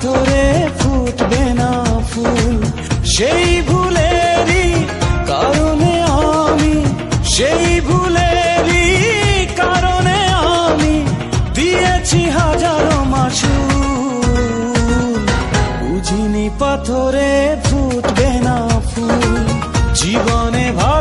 পাথরে ফুটবে না ফুল। সেই ভুলেরই কারণে আমি, সেই ভুলেরই কারণে আমি দিয়েছি হাজারো মাসুল। বুঝিনি পাথরে ফুটবে না ফুল। জীবনে ভালোবেসে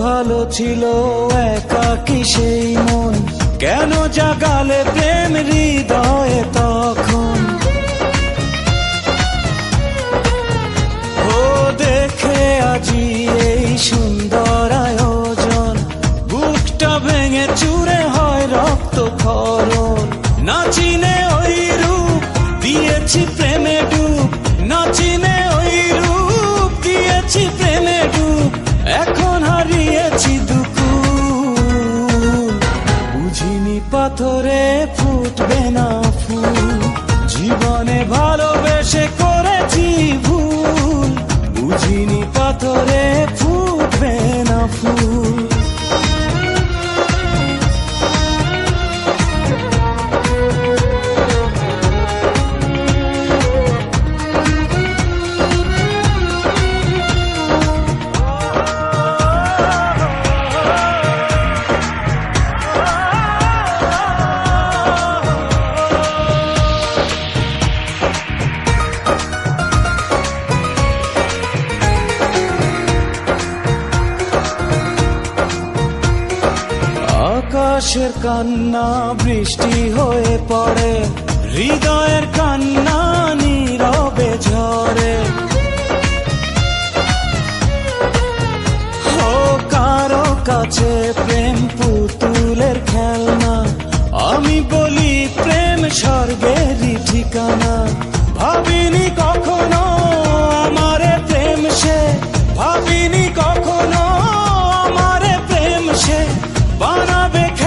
ভালো ছিল একাকি সেই মন? কেন জাগালে প্রেম হৃদয়ে তখন? ও দেখে আজি এই সুন্দর আয়োজন। বুকটা ভেঙে চুরে হয় রক্ত খরণ নাচিনে পাথরে ফুটবে না ফুল। জীবনে ভালোবেসে আকাশের কান্না, বৃষ্টি হয়ে পড়ে। হৃদয়ের কান্না নীরবে ঝরে। ও কারও কাছে প্রেম পুতুলের খেলনা। আমি বলি প্রেম স্বর্গেরই ঠিকানা। ভাবিনি কখনো আমারে প্রেম সে। ভাবিনি কখনো আমারে প্রেম সে। বানাবে